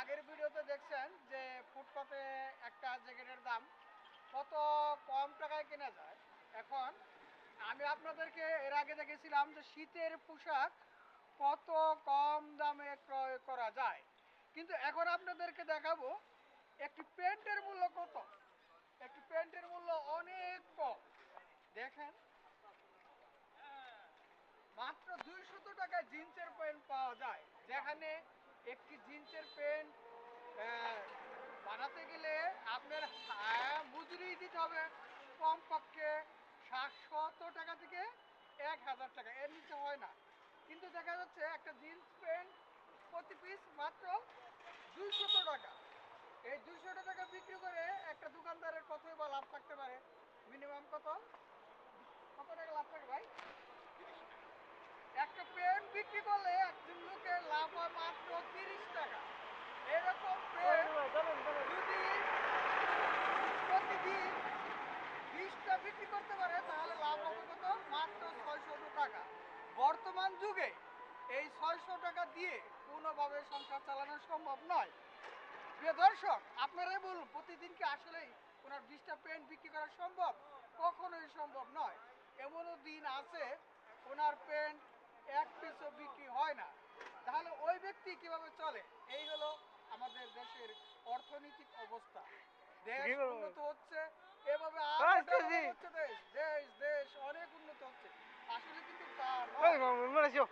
আগের ভিডিওতে দেখছেন যে ফুটপাতে একটা জ্যাকেটের দাম কত কম টাকায় কেনা যায়। এখন আমি আপনাদেরকে এর আগে দেখেছিলাম যে শীতের পোশাক কত কম দামে ক্রয় করা যায়। কিন্তু এখন আপনাদেরকে দেখাবো, একটি প্যান্টের মূল্য কত? একটি প্যান্টের মূল্য অনেক কম। দেখেন, মাত্র দুইশত টাকায় জিন্সের প্যান্ট পাওয়া যায়। যেখানে একটি জিন্সের প্যান্ট বানাতে গেলে আপনার মজুরি দিতে হবে। কমপক্ষে সাতশত টাকা থেকে এক হাজার টাকা। এর নিচে হয় না। কিন্তু দেখা যাচ্ছে একটা জিন্স প্যান্ট প্রতি পিস মাত্র দুইশত টাকা। এই দুইশত টাকা বিক্রি করে একটা দোকানদারের কতই বা লাভ থাকতে পারে। মিনিমাম কত? কত টাকা লাভ থাকে ভাই একটা প্যান্ট বিক্রি করলে একজন লোকের লাভ হয় মাত্র তিরিশ টাকা বর্তমান যুগে এই ছয়শো টাকা দিয়ে কোনোভাবে সংসার চালানো সম্ভব নয়। প্রিয় দর্শক, আপনারাই বলুন, প্রতিদিন কি আসলেই ওনার বিশটা প্যান্ট বিক্রি করা সম্ভব? কখনোই সম্ভব নয়। এমনও দিন আছে, ওনার প্যান্ট এক পিসও বিক্রি হয় না। তাহলে ওই ব্যক্তি কীভাবে চলে? এই হলো আমাদের দেশের অর্থনৈতিক অবস্থা। দেশ উন্নত হচ্ছে এভাবে। হচ্ছে দেশ? দেশ দেশ অনেক উন্নত হচ্ছে। আসলে কিন্তু তা ওই নয়। মামু মেরেছো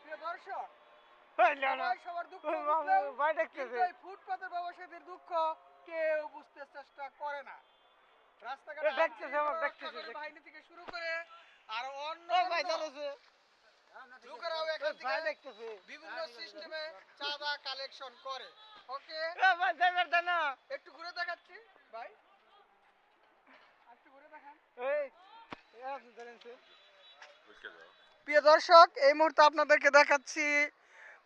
প্রিয় দর্শক সবার দুঃখ ফুটপাতের ব্যবসায়ীদের দুঃখ কেউ বুঝতে চেষ্টা করে না। রাস্তাঘাটে। বাহিনী থেকে শুরু করে আর অন্য লোকেরাও এখান থেকে বিভিন্ন সিস্টেমে চাঁদা কালেকশন করে। ওকে। এ ভাই ড্রাইভার দে না। একটু ঘুরে দেখাচ্ছি ভাই। একটু ঘুরে দেখান। এই এ আপনি ধরেন প্রিয় দর্শক এই মুহূর্তে আপনাদেরকে দেখাচ্ছি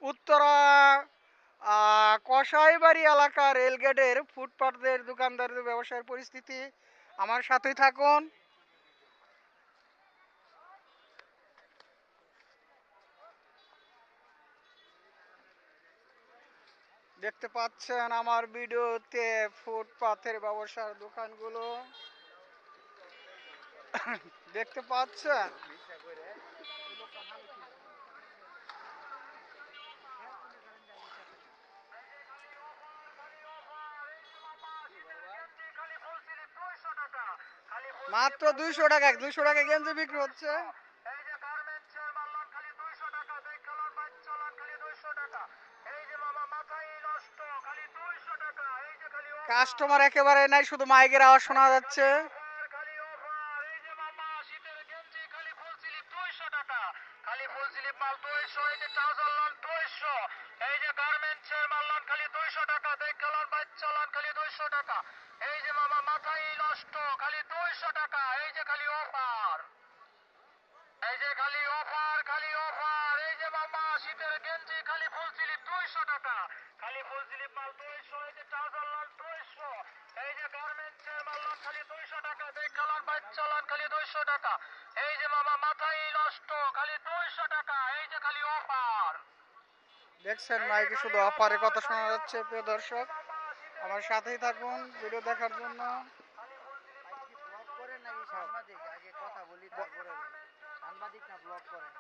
উত্তরা আহ, কসাইবাড়ি এলাকা রেলগেটের ফুটপাথের দোকানদারদের ব্যবসার পরিস্থিতি। আমার সাথেই থাকুন। দেখতে পাচ্ছেন আমার ভিডিওতে ফুটপাথের ব্যবসার দোকানগুলো। দেখতে পাচ্ছেন? মাত্র দুইশো টাকা দুইশো টাকা গেঞ্জি বিক্রি হচ্ছে। কাস্টমার একেবারে নাই শুধু মাইকের আওয়াজ শোনা যাচ্ছে। খালি মাল দুইশো এই যে টাজার লাল দুইশো এই যে মাল খালি দুইশো টাকা বাচ্চা খালি দুইশো টাকা। এই যে মামা নষ্ট খালি দুইশো টাকা এই যে খালি অফার দেখছেন মাইকে শুধু অফারে কথা শোনা যাচ্ছে প্রিয় দর্শক। আমার সাথেই থাকুন ভিডিও দেখার জন্য। সাংবাদিক? আগে কথা বলি তারপরে সাংবাদিক না করেন?